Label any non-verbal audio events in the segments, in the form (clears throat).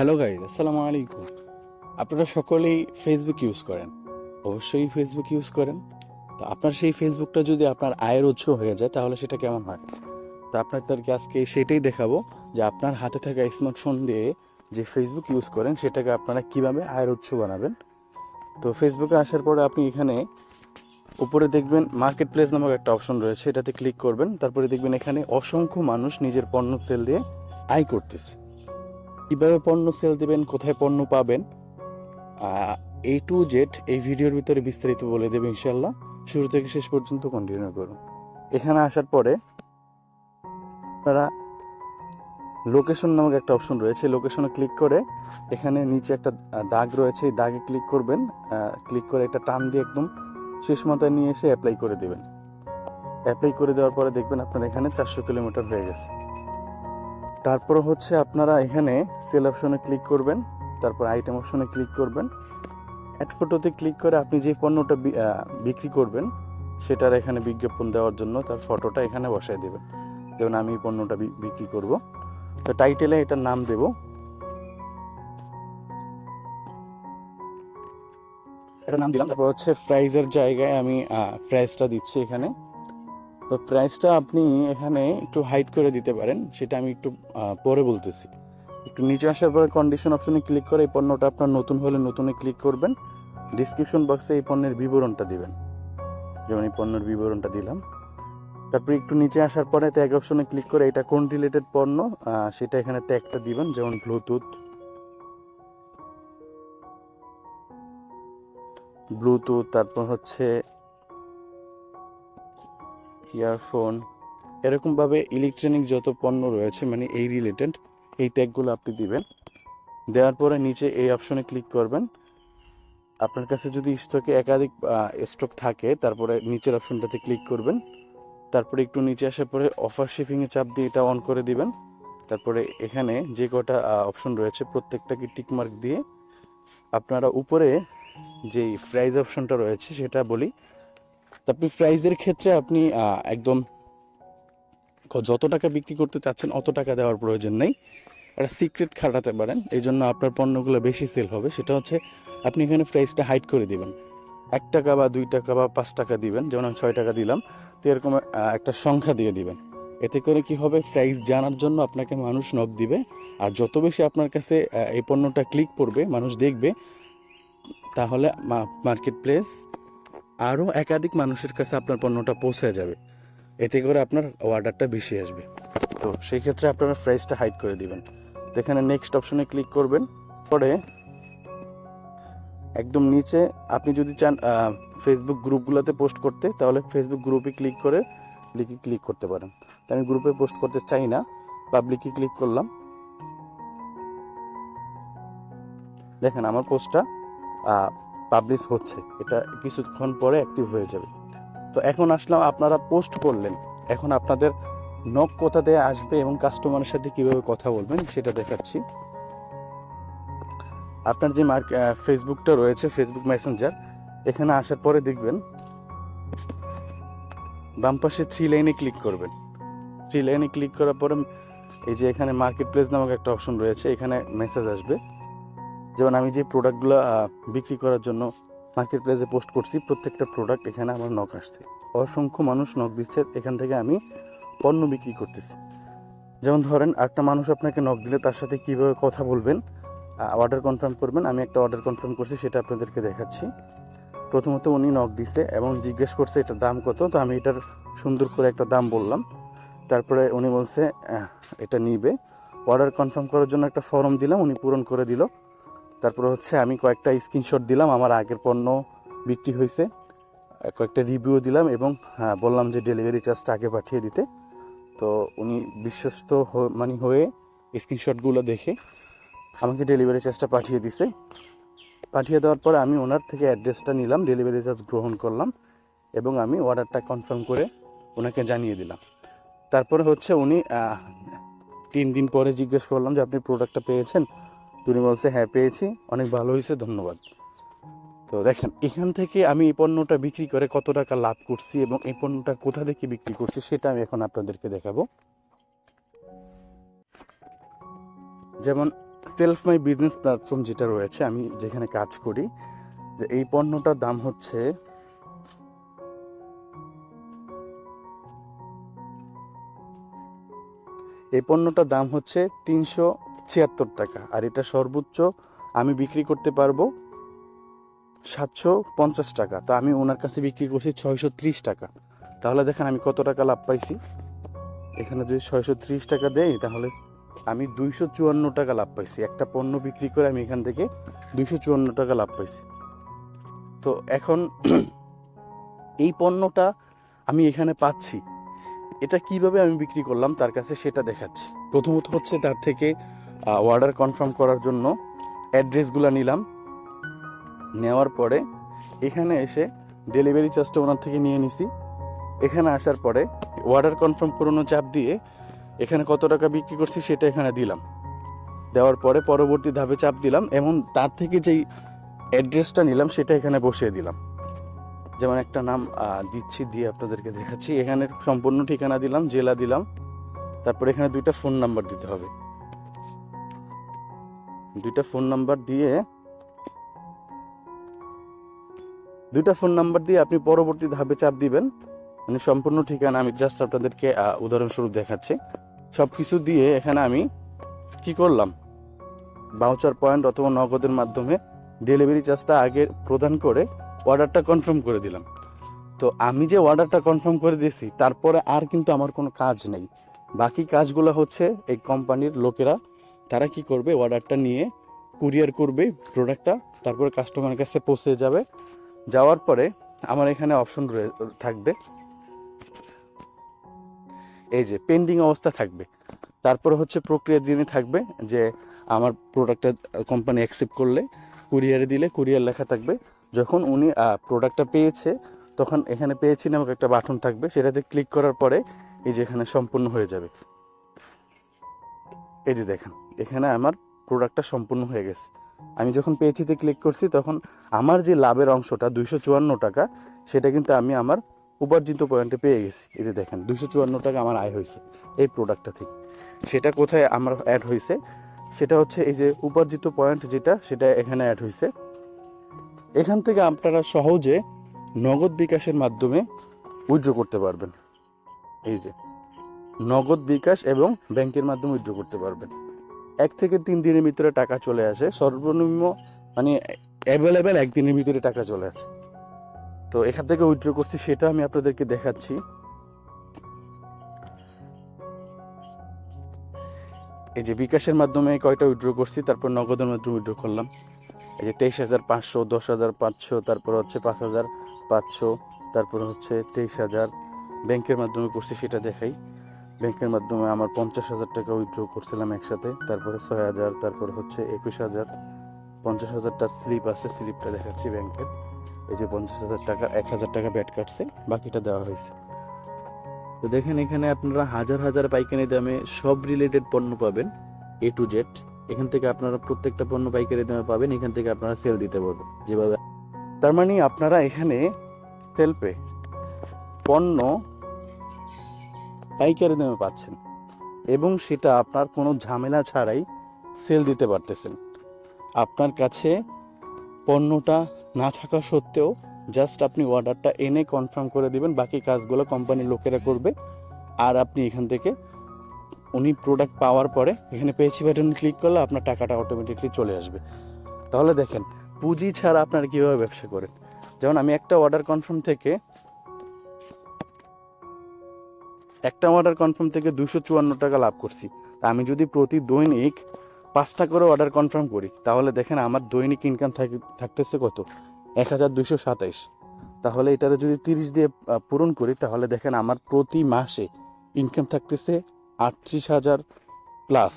Hello guys আসসালামু আলাইকুম আপনারা সকলেই ফেসবুক ইউজ করেন। অবশ্যই ফেসবুক ইউজ করেন। তো আপনার সেই ফেসবুকটা যদি আপনার আয়ের উৎস হয়ে যায়, তাহলে সেটা কেমন হয়? তো আপনাদেরকে আজকে সেটাই দেখাবো যে আপনার হাতে থাকা স্মার্টফোন দিয়ে যে ফেসবুক ইউজ করেন, সেটাকে আপনারা কীভাবে আয়ের উৎস বানাবেন? তো ফেসবুকে আসার পরে আপনি এখানে উপরে দেখবেন মার্কেট প্লেস নামক একটা অপশন রয়েছে। এটাতে ক্লিক করবেন। তারপরে দেখবেন এখানে অসংখ্য মানুষ নিজের পণ্য সেল দিয়ে আয় করতেছে। কীভাবে পণ্য সেল দেবেন, কোথায় পণ্য পাবেন এ টু জেড এই ভিডিওর ভিতরে বিস্তারিত বলে দেবে ইনশাল্লাহ শুরু থেকে শেষ পর্যন্ত কন্টিনিউ করুন। এখানে আসার পরে আপনারা লোকেশন নামক একটা অপশন রয়েছে। লোকেশনে ক্লিক করে এখানে নিচে একটা দাগ রয়েছে। এই দাগে ক্লিক করবেন ক্লিক করে একটা টান দিয়ে একদম শেষ মাথায় নিয়ে এসে অ্যাপ্লাই করে দেবেন। অ্যাপ্লাই করে দেওয়ার পরে দেখবেন আপনার এখানে চারশো কিলোমিটার হয়ে গেছে। তারপর হচ্ছে আপনারা এখানে সেল অপশনে ক্লিক করবেন, তারপর আইটেম অপশনে ক্লিক করবেন। অ্যাড ফটোতে ক্লিক করে আপনি যে পণ্যটা বিক্রি করবেন, সেটার এখানে বিজ্ঞাপন দেওয়ার জন্য তার ফটোটা এখানে বসায় দেবেন। যেমন আমি পণ্যটা বিক্রি করব। তো টাইটেলে এটার নাম দেব। এটা নাম দিলাম। তারপর হচ্ছে প্রাইজের জায়গায় আমি প্রাইসটা দিচ্ছি এখানে। তো প্রাইসটা আপনি এখানে একটু হাইট করে দিতে পারেন, সেটা আমি একটু পরে বলতেছি। একটু নিচে আসার পরে কন্ডিশন অপশনে ক্লিক করে এই পণ্যটা আপনার নতুন হলে নতুনে ক্লিক করবেন। ডিসক্রিপশন বক্সে এই পণ্যের বিবরণটা দিবেন। যেমন এই পণ্যের বিবরণটা দিলাম। তারপরে একটু নিচে আসার পরে ট্যাগ অপশনে ক্লিক করে এটা কোন রিলেটেড পণ্য সেটা এখানে ট্যাগটা দিবেন, যেমন ব্লুটুথ ব্লুটুথ তারপর হচ্ছে ইয়ারফোন, এরকমভাবে ইলেকট্রনিক যত পণ্য রয়েছে মানে এই রিলেটেড এই ট্যাগগুলো আপনি দিবেন। দেওয়ার পরে নিচে এই অপশনে ক্লিক করবেন। আপনার কাছে যদি স্টকে একাধিক স্টক থাকে, তারপরে নিচের অপশনটাতে ক্লিক করবেন। তারপরে একটু নিচে আসার পরে অফার শিপিংয়ে চাপ দিয়ে এটা অন করে দিবেন। তারপরে এখানে যে কটা অপশন রয়েছে, প্রত্যেকটাকে টিকমার্ক দিয়ে আপনারা উপরে যেই প্রাইজ অপশনটা রয়েছে, সেটা বলি আপনি প্রাইজের ক্ষেত্রে আপনি একদম যত টাকা বিক্রি করতে চাচ্ছেন অত টাকা দেওয়ার প্রয়োজন নেই। একটা সিক্রেট খাটাতে পারেন। এই জন্য আপনার পণ্যগুলো বেশি সেল হবে। সেটা হচ্ছে আপনি এখানে প্রাইসটা হাইড করে দিবেন। এক টাকা বা দুই টাকা বা পাঁচ টাকা দিবেন। যেমন আমি ছয় টাকা দিলাম, তো এরকম একটা সংখ্যা দিয়ে দিবেন। এতে করে কি হবে? প্রাইস জানার জন্য আপনাকে মানুষ নক দিবে। আর যত বেশি আপনার কাছে এই পণ্যটা ক্লিক করবে, মানুষ দেখবে, তাহলে মার্কেট প্লেস আরও একাধিক মানুষের কাছে আপনার পণ্যটা পৌঁছে যাবে। এতে করে আপনার অর্ডারটা বেশি আসবে। তো সেই ক্ষেত্রে আপনারা প্রাইসটা হাইড করে দিবেন। তো এখানে নেক্সট অপশনে ক্লিক করবেন। পরে একদম নিচে আপনি যদি চান ফেসবুক গ্রুপগুলোতে পোস্ট করতে, তাহলে ফেসবুক গ্রুপে ক্লিক করে লিখে ক্লিক করতে পারেন। তো আমি গ্রুপে পোস্ট করতে চাই না পাবলিকে ক্লিক করলাম। দেখেন আমার পোস্টটা পাবলিশ হচ্ছে, এটা কিছুক্ষণ পরে অ্যাক্টিভ হয়ে যাবে। তো এখন আসলাম, আপনারা পোস্ট করলেন। এখন আপনাদের নক কোথা দিয়ে আসবে এবং কাস্টমারের সাথে কীভাবে কথা বলবেন, সেটা দেখাচ্ছি। আপনার যে মার্ক ফেসবুকটা রয়েছে ফেসবুক মেসেঞ্জার এখানে আসার পরে দেখবেন, বাম পাশে থ্রি লাইনে ক্লিক করবেন। থ্রি লাইনে ক্লিক করার পরে, এই যে এখানে মার্কেট প্লেস নামক একটা অপশন রয়েছে, এখানে মেসেজ আসবে। যেমন আমি যে প্রোডাক্টগুলো বিক্রি করার জন্য মার্কেট প্লেসে পোস্ট করছি, প্রত্যেকটা প্রোডাক্ট এখানে আমার নখ আসছে। অসংখ্য মানুষ নখ দিচ্ছে, এখান থেকে আমি পণ্য বিক্রি করতেছি। যেমন ধরেন একটা মানুষ আপনাকে নখ দিলে তার সাথে কীভাবে কথা বলবেন অর্ডার কনফার্ম করবেন, আমি একটা অর্ডার কনফার্ম করছি, সেটা আপনাদেরকে দেখাচ্ছি। প্রথমত উনি নখ দিছে এবং জিজ্ঞেস করছে, এটার দাম কত? তো আমি এটার সুন্দর করে একটা দাম বললাম। তারপরে উনি বলছে এটা নিবে। অর্ডার কনফার্ম করার জন্য একটা ফর্ম দিলাম, উনি পূরণ করে দিল। তারপরে হচ্ছে আমি কয়েকটা স্ক্রিনশট দিলাম, আমার আগের পণ্য বিক্রি হয়েছে। কয়েকটা রিভিউ দিলাম এবং হ্যাঁ বললাম যে ডেলিভারি চার্জটা আগে পাঠিয়ে দিতে। তো উনি বিশ্বস্ত মানে হয়ে স্ক্রিনশটগুলো দেখে আমাকে ডেলিভারি চার্জটা পাঠিয়ে দিছে। পাঠিয়ে দেওয়ার পরে আমি ওনার থেকে অ্যাড্রেসটা নিলাম ডেলিভারি চার্জ গ্রহণ করলাম এবং আমি অর্ডারটা কনফার্ম করে ওনাকে জানিয়ে দিলাম। তারপরে হচ্ছে উনি তিন দিন পরে জিজ্ঞেস করলাম যে, আপনি প্রোডাক্টটা পেয়েছেন? উনি বলছে হ্যাঁ পেয়েছি। অনেক ভালো হয়েছে, ধন্যবাদ। তো দেখেন, এখান থেকে আমি এই পণ্যটা বিক্রি করে কত টাকা লাভ করছি এবং এই পণ্যটা কোথা থেকে বিক্রি করছি সেটা আমি এখন আপনাদেরকে দেখাবো। যেমন সেলফ মাই বিজনেস প্ল্যাটফর্ম যেটা রয়েছে, আমি যেখানে কাজ করি যে এই পণ্যটার দাম হচ্ছে এই পণ্যটার দাম হচ্ছে তিনশো ছিয়াত্তর টাকা। আর এটা সর্বোচ্চ আমি বিক্রি করতে পারব সাতশো পঞ্চাশ টাকা। তো আমি ওনার কাছে বিক্রি করছি ছয়শো ত্রিশ টাকা। তাহলে দেখেন আমি কত টাকা লাভ পাইছি। এখানে যদি ছয়শো ত্রিশ টাকা দেই, তাহলে আমি দুইশো চুয়ান্ন টাকা লাভ পাইছি। একটা পণ্য বিক্রি করে আমি এখান থেকে দুইশো চুয়ান্ন টাকা লাভ পাইছি। তো এখন (clears throat) এই পণ্যটা আমি এখানে পাচ্ছি। এটা কীভাবে আমি বিক্রি করলাম, তার কাছে সেটা দেখাচ্ছি। প্রথমত হচ্ছে তার থেকে অর্ডার কনফার্ম করার জন্য অ্যাড্রেসগুলো নিলাম। নেওয়ার পরে এখানে এসে ডেলিভারি চার্জটা ওনার থেকে নিয়ে নিছি। এখানে আসার পরে অর্ডার কনফার্ম করানো চাপ দিয়ে এখানে কত টাকা বিক্রি করছি সেটা এখানে দিলাম। দেওয়ার পরে পরবর্তী ধাপে চাপ দিলাম এবং তার থেকে যেই অ্যাড্রেসটা নিলাম সেটা এখানে বসিয়ে দিলাম। যেমন একটা নাম দিচ্ছি, দিয়ে আপনাদেরকে দেখাচ্ছি। এখানে সম্পূর্ণ ঠিকানা দিলাম, জেলা দিলাম। তারপরে এখানে দুইটা ফোন নাম্বার দিতে হবে। দুইটা ফোন নাম্বার দিয়ে, দুইটা ফোন নাম্বার দিয়ে আপনি পরবর্তী ধাপে চাপ দিবেন। মানে সম্পূর্ণ ঠিকানা আমি জাস্ট আপনাদেরকে উদাহরণস্বরূপ দেখাচ্ছি। সব কিছু দিয়ে এখানে আমি কি করলাম? বাউচার পয়েন্ট অথবা নগদের মাধ্যমে ডেলিভারি চার্জটা আগে প্রদান করে অর্ডারটা কনফার্ম করে দিলাম। তো আমি যে অর্ডারটা কনফার্ম করে দিয়েছি, তারপরে আর কিন্তু আমার কোনো কাজ নেই। বাকি কাজগুলো হচ্ছে এই কোম্পানির লোকেরা তারা কি করবে? অর্ডারটা নিয়ে কুরিয়ার করবে প্রোডাক্টটা তারপরে কাস্টমারের কাছে পৌঁছে যাবে। যাওয়ার পরে আমার এখানে অপশন রয়ে, থাকবে। এই যে পেন্ডিং অবস্থা থাকবে। তারপরে হচ্ছে প্রক্রিয়া দিনে থাকবে যে আমার প্রোডাক্টটা কোম্পানি অ্যাকসেপ্ট করলে কুরিয়ারে দিলে কুরিয়ার লেখা থাকবে। যখন উনি প্রোডাক্টটা পেয়েছে, তখন এখানে পেয়েছি নামক একটা বাটন থাকবে। সেটাতে ক্লিক করার পরে এই যে এখানে সম্পূর্ণ হয়ে যাবে। এই যে দেখেন। এখানে আমার প্রোডাক্টটা সম্পূর্ণ হয়ে গেছে। আমি যখন পেয়েছিতে ক্লিক করছি, তখন আমার যে লাভের অংশটা দুইশো চুয়ান্ন টাকা, সেটা কিন্তু আমি আমার উপার্জিত পয়েন্টে পেয়ে গেছি। এই যে দেখেন, দুইশো চুয়ান্ন টাকা আমার আয় হয়েছে এই প্রোডাক্টটা থেকে। সেটা কোথায় আমার অ্যাড হয়েছে? সেটা হচ্ছে এই যে উপার্জিত পয়েন্ট যেটা, সেটা এখানে অ্যাড হয়েছে। এখান থেকে আপনারা সহজে নগদ বিকাশের মাধ্যমে উইথড্র করতে পারবেন। এই যে, নগদ বিকাশ এবং ব্যাংকের মাধ্যমে উইথড্র করতে পারবেন। এক থেকে তিন দিনের ভিতরে টাকা চলে আসে। সর্বনিম্ন মানে অ্যাভেলেবেল একদিনের ভিতরে টাকা চলে আসে। তো এখান থেকে উইথড্র করছি, সেটা আমি আপনাদেরকে দেখাচ্ছি। এই যে বিকাশের মাধ্যমে কয়টা উইথড্র করছি, তারপর নগদের মাধ্যমে উইথড্র করলাম। এই যে তেইশ হাজার পাঁচশো, দশ হাজার পাঁচশো, তারপর হচ্ছে পাঁচ হাজার পাঁচশো, তারপর হচ্ছে তেইশ হাজার। ব্যাংকের মাধ্যমে করছি, সেটা দেখাই। ব্যাংকের মাধ্যমে আমার পঞ্চাশ হাজার টাকা উইথড্র করছিলাম একসাথে, তারপরে ছয় হাজার, তারপরে হচ্ছে একুশ হাজার। পঞ্চাশ হাজারটার স্লিপ আছে স্লিপটা দেখাচ্ছি ব্যাংকের। এই যে পঞ্চাশ হাজার টাকা, এক হাজার টাকা ব্যাট কাটছে, বাকিটা দেওয়া হয়েছে। তো দেখেন এখানে আপনারা হাজার হাজার পাইকারি দামে সব রিলেটেড পণ্য পাবেন এ টু জেড এখান থেকে আপনারা প্রত্যেকটা পণ্য পাইকারি দামে পাবেন, এখান থেকে আপনারা সেল দিতে পারবেন, যেভাবে তার মানে আপনারা এখানে সেলফে পণ্য পাইকারি দামে পাচ্ছেন এবং সেটা আপনার কোনো ঝামেলা ছাড়াই সেল দিতে পারতেছেন। আপনার কাছে পণ্যটা না থাকা সত্ত্বেও জাস্ট আপনি অর্ডারটা এনে কনফার্ম করে দিবেন, বাকি কাজগুলো কোম্পানির লোকেরা করবে আর আপনি এখান থেকে উনি প্রোডাক্ট পাওয়ার পরে এখানে পেয়েছি বাটন ক্লিক করলে আপনার টাকাটা অটোমেটিকলি চলে আসবে। তাহলে দেখেন, পুঁজি ছাড়া আপনারা কীভাবে ব্যবসা করেন? যেমন আমি একটা অর্ডার কনফার্ম থেকে একটা অর্ডার কনফার্ম থেকে দুশো চুয়ান্ন টাকা লাভ করছি। তা আমি যদি প্রতি দৈনিক পাঁচটা করে অর্ডার কনফার্ম করি, তাহলে দেখেন আমার দৈনিক ইনকাম থাকতেছে কত? এক হাজার দুশো সাতাইশ। তাহলে এটারে যদি তিরিশ দিয়ে পূরণ করি, তাহলে দেখেন আমার প্রতি মাসে ইনকাম থাকতেছে আটত্রিশ হাজার প্লাস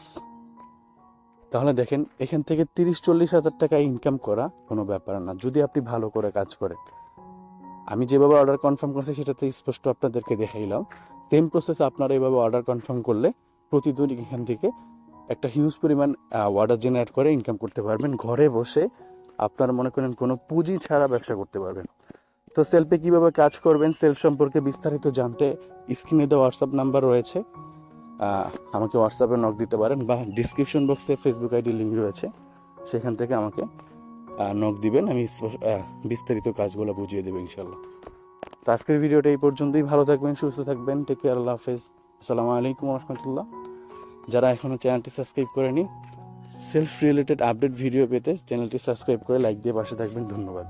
তাহলে দেখেন এখান থেকে তিরিশ চল্লিশ হাজার টাকা ইনকাম করা কোনো ব্যাপার না, যদি আপনি ভালো করে কাজ করেন। আমি যেভাবে অর্ডার কনফার্ম করছি, সেটাতে স্পষ্ট আপনাদেরকে দেখাইলাম। সেম প্রসেস আপনারা এভাবে অর্ডার কনফার্ম করলে প্রতিদিন এখান থেকে একটা হিউজ পরিমাণ অর্ডার জেনারেট করে ইনকাম করতে পারবেন। ঘরে বসে আপনারা মনে করেন কোনো পুঁজি ছাড়া ব্যবসা করতে পারবেন। তো সেলফে কীভাবে কাজ করবেন? সেলফ সম্পর্কে বিস্তারিত জানতে স্ক্রিনে দেওয়া হোয়াটসঅ্যাপ নাম্বার রয়েছে। আমাকে হোয়াটসঅ্যাপে নক দিতে পারেন বা ডিসক্রিপশন বক্সে ফেসবুক আইডি লিঙ্ক রয়েছে। সেখান থেকে আমাকে নক দিবেন। আমি বিস্তারিত কাজগুলো বুঝিয়ে দেবো ইনশাল্লাহ তো আজকের ভিডিওটা এই পর্যন্তই। ভালো থাকবেন, সুস্থ থাকবেন। টেক কেয়ার আল্লাহ হাফেজ। আসসালামু আলাইকুম রহমতুল্লাহ। যারা এখনও চ্যানেলটি সাবস্ক্রাইব করেনি সেলফ রিলেটেড আপডেট ভিডিও পেতে চ্যানেলটি সাবস্ক্রাইব করে লাইক দিয়ে পাশে থাকবেন। ধন্যবাদ।